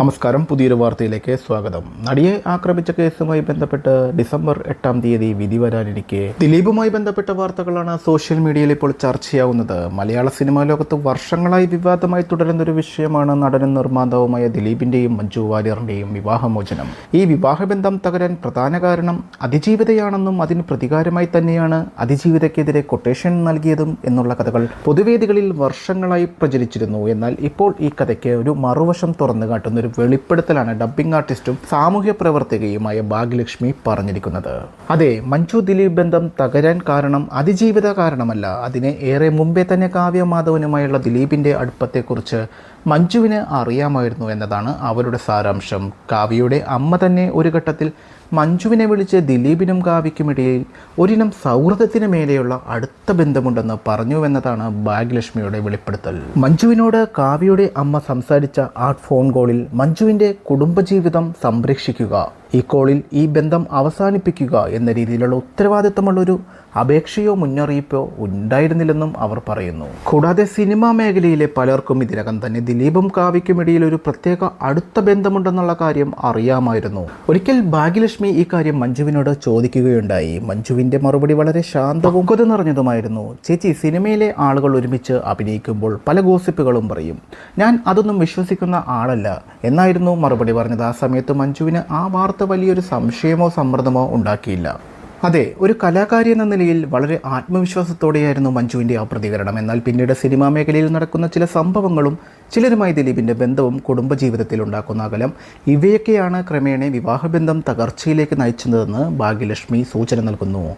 നമസ്കാരം പുതിയൊരു വാർത്തയിലേക്ക് സ്വാഗതം. നടിയെ ആക്രമിച്ച കേസുമായി ബന്ധപ്പെട്ട് ഡിസംബർ എട്ടാം തീയതി വിധി വരാനിരിക്കെ. ദിലീപുമായി ബന്ധപ്പെട്ട വാർത്തകളാണ് സോഷ്യൽ മീഡിയയിൽ ഇപ്പോൾ ചർച്ചയാവുന്നത്. മലയാള സിനിമാ ലോകത്ത് വർഷങ്ങളായി വിവാദമായി തുടരുന്ന ഒരു വിഷയമാണ് നടനും നിർമ്മാതാവുമായ ദിലീപിന്റെയും മഞ്ജു വാര്യറിന്റെയും വിവാഹമോചനം. ഈ വിവാഹബന്ധം തകരാൻ പ്രധാന കാരണം അതിജീവിതയാണെന്നും അതിന് പ്രതികാരമായി തന്നെയാണ് അതിജീവിതക്കെതിരെ കൊട്ടേഷൻ നൽകിയതും എന്നുള്ള കഥകൾ പൊതുവേദികളിൽ വർഷങ്ങളായി പ്രചരിച്ചിരുന്നു. എന്നാൽ ഇപ്പോൾ ഈ കഥയ്ക്ക് ഒരു മറുവശം തുറന്നു കാട്ടുന്ന ഒരു വെളിപ്പെടുത്തലാണ് ഡബ്ബിംഗ് ആർട്ടിസ്റ്റും സാമൂഹ്യ പ്രവർത്തകയുമായ ഭാഗ്യലക്ഷ്മി പറഞ്ഞിരിക്കുന്നത്. അതെ മഞ്ജു ദിലീപ് ബന്ധം തകരാൻ കാരണം അതിജീവിത കാരണമല്ല. അതിനെ ഏറെ മുമ്പേ തന്നെ കാവ്യ മാധവനുമായുള്ള ദിലീപിന്റെ അടുപ്പത്തെക്കുറിച്ച് മഞ്ജുവിന് അറിയാമായിരുന്നു എന്നതാണ് അവരുടെ സാരാംശം. കാവ്യയുടെ അമ്മ തന്നെ ഒരു ഘട്ടത്തിൽ മഞ്ജുവിനെ വിളിച്ച് ദിലീപിനും കാവ്യയ്ക്കുമിടയിൽ ഒരിനം സൗഹൃദത്തിന് മേലെയുള്ള അടുത്ത ബന്ധമുണ്ടെന്ന് പറഞ്ഞുവെന്നതാണ് ഭാഗ്യലക്ഷ്മിയുടെ വെളിപ്പെടുത്തൽ. മഞ്ജുവിനോട് കാവ്യയുടെ അമ്മ സംസാരിച്ച ആ ഫോൺ കോളിൽ മഞ്ജുവിന്റെ കുടുംബജീവിതം സംരക്ഷിക്കുക. ഈ കോളിൽ ഈ ബന്ധം അവസാനിപ്പിക്കുക എന്ന രീതിയിലുള്ള ഉത്തരവാദിത്തമുള്ളൊരു അപേക്ഷയോ മുന്നറിയിപ്പോ ഉണ്ടായിരുന്നില്ലെന്നും അവർ പറയുന്നു. കൂടാതെ സിനിമാ മേഖലയിലെ പലർക്കും ഇതിനകം തന്നെ ദിലീപും കാവ്യയ്ക്കുമിടയിൽ ഒരു പ്രത്യേക അടുത്ത ബന്ധമുണ്ടെന്നുള്ള കാര്യം അറിയാമായിരുന്നു. ഒരിക്കൽ ഭാഗ്യലക്ഷ്മി ഈ കാര്യം മഞ്ജുവിനോട് ചോദിക്കുകയുണ്ടായി. മഞ്ജുവിന്റെ മറുപടി വളരെ ശാന്തവും കൊതു നിറഞ്ഞതുമായിരുന്നു. ചേച്ചി സിനിമയിലെ ആളുകൾ ഒരുമിച്ച് അഭിനയിക്കുമ്പോൾ പല ഗോസിപ്പുകളും പറയും ഞാൻ അതൊന്നും വിശ്വസിക്കുന്ന ആളല്ല എന്നായിരുന്നു മറുപടി പറഞ്ഞത്. ആ സമയത്ത് മഞ്ജുവിന് ആ വാർത്ത വലിയൊരു സംശയമോ സമ്മർദ്ദമോ ഉണ്ടാക്കിയില്ല. അതെ ഒരു കലാകാരി എന്ന നിലയിൽ വളരെ ആത്മവിശ്വാസത്തോടെയായിരുന്നു മഞ്ജുവിന്റെ ആ പ്രതികരണം. എന്നാൽ പിന്നീട് സിനിമാ മേഖലയിൽ നടക്കുന്ന ചില സംഭവങ്ങളും ചിലരുമായി ദിലീപിന്റെ ബന്ധവും കുടുംബജീവിതത്തിൽ ഉണ്ടാക്കുന്ന അകലം ഇവയൊക്കെയാണ് ക്രമേണ വിവാഹബന്ധം തകർച്ചയിലേക്ക് നയിച്ചതെന്ന് ഭാഗ്യലക്ഷ്മി സൂചന നൽകുന്നു.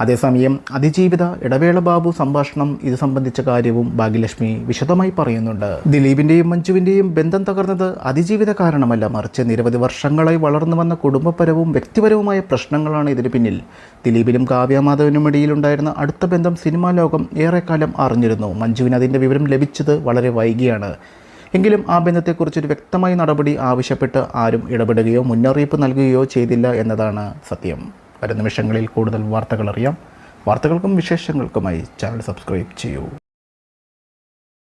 അതേസമയം അതിജീവിത ഇടവേള ബാബു സംഭാഷണം ഇത് സംബന്ധിച്ച കാര്യവും ഭാഗ്യലക്ഷ്മി വിശദമായി പറയുന്നുണ്ട്. ദിലീപിന്റെയും മഞ്ജുവിന്റെയും ബന്ധം തകർന്നത് അതിജീവിത കാരണമല്ല. മറിച്ച് നിരവധി വർഷങ്ങളായി വളർന്നു വന്ന കുടുംബപരവും വ്യക്തിപരവുമായ പ്രശ്നങ്ങളാണ് ഇതിന് പിന്നിൽ. ദിലീപിനും കാവ്യമാധവനും ഇടയിലുണ്ടായിരുന്ന അടുത്ത ബന്ധം സിനിമാ ലോകം ഏറെക്കാലം അറിഞ്ഞിരുന്നു. മഞ്ജുവിന് അതിന്റെ വിവരം ലഭിച്ചത് വളരെ വൈകിയാണ്. എങ്കിലും ആ ബന്ധത്തെക്കുറിച്ചൊരു വ്യക്തമായ നടപടി ആവശ്യപ്പെട്ട് ആരും ഇടപെടുകയോ മുന്നറിയിപ്പ് നൽകുകയോ ചെയ്തില്ല എന്നതാണ് സത്യം. വരും നിമിഷങ്ങളിൽ കൂടുതൽ വാർത്തകൾ അറിയാം. വാർത്തകൾക്കും വിശേഷങ്ങൾക്കുമായി ചാനൽ സബ്സ്ക്രൈബ് ചെയ്യൂ.